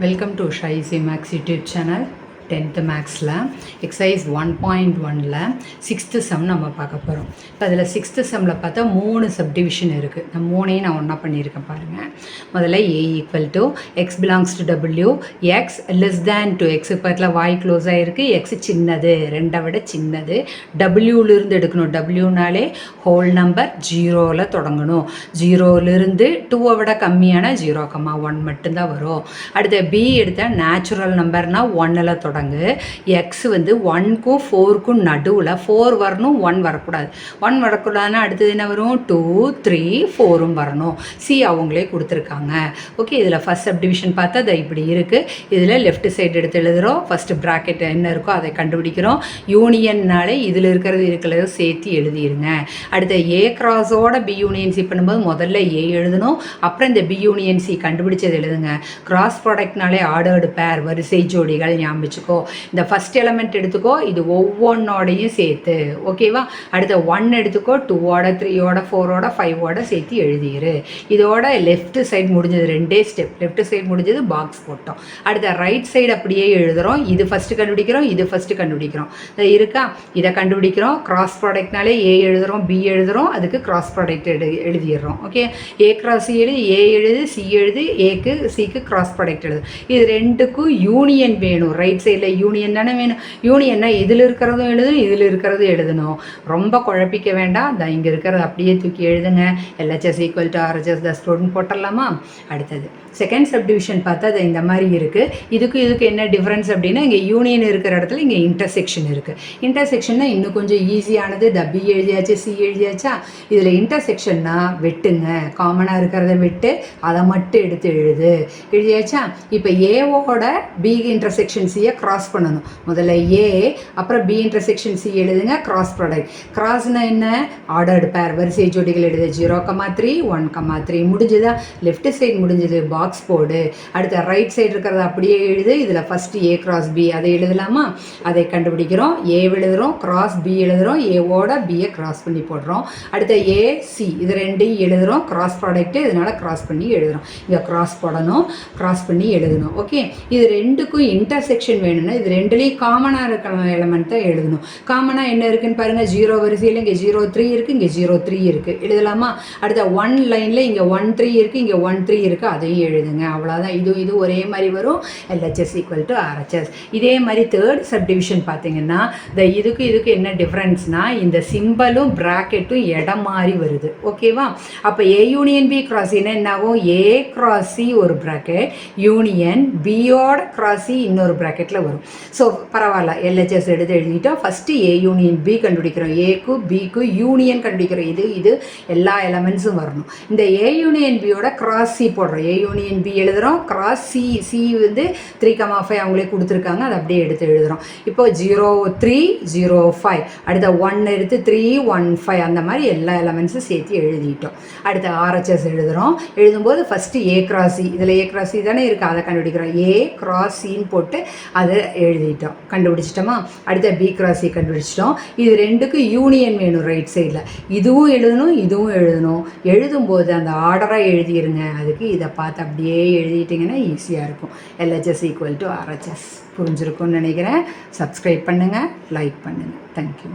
Welcome to शाई से maths YouTube channel. Tenth மேக்ஸில் எக்ஸசைஸ் ஒன் பாயிண்ட் ஒனில் சிக்ஸ்த்து செம் நம்ம பார்க்க போகிறோம் இப்போ அதில் சிக்ஸ்த்து செம்மில் பார்த்தா மூணு சப்டிவிஷன் இருக்குது இந்த மூணையும் நான் ஒன்றா பண்ணியிருக்கேன் பாருங்கள் முதல்ல A equal to X belongs to W X less than two X பக்கத்தில் வாய் க்ளோஸ் ஆகிருக்கு எக்ஸ் சின்னது. ரெண்டை விட சின்னது. டபிள்யூலேருந்து எடுக்கணும். டபிள்யூனாலே ஹோல் நம்பர் ஜீரோவில் தொடங்கணும். ஜீரோவிலிருந்து டூவை விட கம்மியான ஜீரோ கம்மா ஒன் மட்டும்தான் வரும். அடுத்த பி எடுத்தால் நேச்சுரல் நம்பர்னால் ஒன்னில் தொடங்கு எக்ஸ் வந்து ஒன்க்கும் ஃபோருக்கும் நடுவில் ஃபோர் வரணும் ஒன் வரக்கூடாது. ஒன் வரக்கூடாதுன்னா அடுத்தது என்ன வரும்? டூ த்ரீ ஃபோரும் வரணும். சி அவங்களே கொடுத்துருக்காங்க. ஓகே இதில் ஃபஸ்ட் சப்டிவிஷன் பார்த்தா அது இப்படி இருக்குது இதில் லெஃப்ட் சைடு எடுத்து எழுதுகிறோம் ஃபஸ்ட்டு ப்ராக்கெட் என்ன இருக்கோ அதை கண்டுபிடிக்கிறோம். யூனியன்னாலே இதில் இருக்கிறது இருக்கிறத சேர்த்து எழுதிடுங்க. அடுத்த ஏ கிராஸோட பி யூனியன் சி பண்ணும்போது முதல்ல ஏ எழுதணும். அப்புறம் இந்த பி யூனியன் சி கண்டுபிடிச்சது எழுதுங்க. கிராஸ் ப்ராடக்ட்னாலே ஆர்டர்டு பேர் வரிசை ஜோடிகள் ஞாபகம் எடுத்துக்கோ. இந்த ஃபஸ்ட் எலமெண்ட் எடுத்துக்கோ இது ஒவ்வொன்றோடையும் சேர்த்து ஓகேவா அடுத்த ஒன் எடுத்துக்கோ டூவோட த்ரீயோட ஃபோரோட ஃபைவோட சேர்த்து எழுதிடு இதோட லெஃப்ட் சைடு முடிஞ்சது ரெண்டே ஸ்டெப் லெஃப்ட் சைடு முடிஞ்சது பாக்ஸ் போட்டோம். அடுத்த ரைட் சைடு அப்படியே எழுதுகிறோம் இது ஃபஸ்ட்டு கண்டுபிடிக்கிறோம் இது ஃபஸ்ட்டு கண்டுபிடிக்கிறோம். இது இருக்கா? இதை கண்டுபிடிக்கிறோம். கிராஸ் ப்ராடக்ட்னாலே ஏ எழுதுகிறோம் பி எழுதுகிறோம் அதுக்கு கிராஸ் ப்ராடக்ட் எடு எழுதிடுறோம் ஓகே ஏ கிராஸ் சி எழுது ஏ எழுது சி எழுது ஏக்கு சிக்கு கிராஸ் ப்ராடக்ட் எழுது. இது ரெண்டுக்கும் யூனியன் வேணும். ரைட் சைடில் யூனியன் தானே வேணும். யூனியன்னா இதில் இருக்கிறதும் எழுதணும் இதில் இருக்கிறதும் எழுதணும். ரொம்ப குழப்பிக்க வேண்டாம். தான் இங்கே இருக்கிறது அப்படியே தூக்கி எழுதுங்க. LHS equal to RHS the student போட்டுடலாமா? அடுத்தது. செகண்ட் சப்டிவிஷன் பார்த்தா அது இந்த மாதிரி இருக்குது இதுக்கு இதுக்கு என்ன டிஃப்ரென்ஸ் அப்படின்னா இங்கே யூனியன் இருக்கிற இடத்துல இங்கே இன்டர்செக்ஷன் இருக்குது இன்டர்செக்ஷன்னா இன்னும் கொஞ்சம் ஈஸியானது த பி எழுதியாச்சு சி எழுதியாச்சா? இதில் இன்டர்செக்ஷன்னா வெட்டுங்க. காமனாக இருக்கிறத வெட்டு அதை மட்டும் எடுத்து எழுது. எழுதியாச்சா? இப்போ ஏவோட பி இன்டர்செக்ஷன் சியை கிராஸ் பண்ணணும். முதல்ல ஏ அப்புறம் பி இன்டர்செக்ஷன் சி எழுதுங்க கிராஸ் ப்ராடக்ட் கிராஸ்னா என்ன? ஆர்டர்டு பேர் வரிசை ஜோடிகள் எழுது zero comma three one comma three முடிஞ்சுதா? லெஃப்ட் சைடு முடிஞ்சது. பாக்ஸ் போடு. அடுத்த ரைட் சைடு இருக்கிறத அப்படியே எழுது. இதில் ஃபஸ்ட்டு ஏ கிராஸ் பி அதை எழுதலாமா? அதை கண்டுபிடிக்கிறோம். ஏ எழுதுகிறோம் கிராஸ் பி எழுதுகிறோம் ஏவோட பியை கிராஸ் பண்ணி போடுறோம். அடுத்த ஏ சி இது ரெண்டையும் எழுதுகிறோம் கிராஸ் ப்ராடக்ட்டு இதனால் கிராஸ் பண்ணி எழுதுகிறோம் இங்கே கிராஸ் போடணும். கிராஸ் பண்ணி எழுதணும். ஓகே இது ரெண்டுக்கும் இன்டர்செக்ஷன் வேணும்னா இது ரெண்டுலேயும் காமனாக இருக்கிற எலமெண்ட் தான் எழுதணும். காமனாக என்ன இருக்குன்னு பாருங்கள் ஜீரோ வரிசையில் இங்கே ஜீரோ த்ரீ இருக்குது இங்கே ஜீரோ த்ரீ இருக்குது எழுதலாமா? அடுத்த ஒன் லைனில் இங்கே ஒன் த்ரீ இருக்குது இங்கே ஒன் த்ரீ இருக்குது அதையும் எழுதுங்க. அவ்வளோதான் இது இது ஒரே மாதிரி வரும். எல்ஹெச்எஸ் ஈக்குவல் டு ஆர்ஹெச்எஸ் இதே மாதிரி தேர்ட் சப்டிவிஷன் பார்த்தீங்கன்னா இந்த இதுக்கு இதுக்கு என்ன டிஃப்ரென்ஸ்னால் இந்த சிம்பலும் ப்ராக்கெட்டும் இடம் மாறி வருது. ஓகேவா அப்போ ஏ யூனியன் பி கிராஸ் என்ன ஆகும் ஏ கிராஸ் சி ஒரு ப்ராக்கெட் யூனியன் பியோட கிராஸ் சி இன்னொரு ப்ராக்கெட்டில் வரும். ஸோ பரவாயில்ல. எல்ஹெச்எஸ் எடுத்து எழுதிட்டோம். ஃபஸ்ட்டு ஏ யூனியன் பி கண்டுபிடிக்கிறோம். ஏக்கு பிக்கு யூனியன் கண்டுபிடிக்கிறோம். இது இது எல்லா எலமெண்ட்ஸும் வரணும். இந்த ஏ யூனியன் பியோட கிராஸ் சி போடுறோம். ஏ யூனியன் பி எழுதுகிறோம் கிராஸ் சி சி வந்து த்ரீ கமா ஃபைவ் அவங்களே கொடுத்துருக்காங்க. அதை அப்படியே எடுத்து எழுதுகிறோம் இப்போ ஜீரோ த்ரீ ஜீரோ ஃபைவ் அடுத்த ஒன் எடுத்து த்ரீ ஒன் ஃபைவ் அந்த மாதிரி எல்லா எலமெண்ட்ஸும் சேர்த்து எழுதிட்டோம். அடுத்த ஆர்ஹெச்எஸ் எழுதுகிறோம் எழுதும்போது ஃபஸ்ட்டு ஏ கிராஸ் சி இதில் ஏ கிராஸ் சி தானே இருக்குது அதை கண்டுபிடிக்கிறோம். ஏ கிராஸ் சின்னு போட்டு அதை எழுதிட்டோம். கண்டுபிடிச்சிட்டோமா? அடுத்த பி கிராஸ் சி கண்டுபிடிச்சிட்டோம். இது ரெண்டுக்கும் யூனியன் வேணும் ரைட் சைடில் இதுவும் எழுதணும் இதுவும் எழுதணும். எழுதும்போது அந்த ஆர்டராக எழுதிருங்க. அதுக்கு இதை பார்த்து அப்படியே எழுதிட்டிங்கன்னா ஈஸியாக இருக்கும். எல்ஹெச்எஸ் ஈக்குவல் டு ஆர்ஹெச்எஸ் புரிஞ்சிருக்கும்னு நினைக்கிறேன். சப்ஸ்கிரைப் பண்ணுங்கள் லைக் பண்ணுங்கள் தேங்க்யூ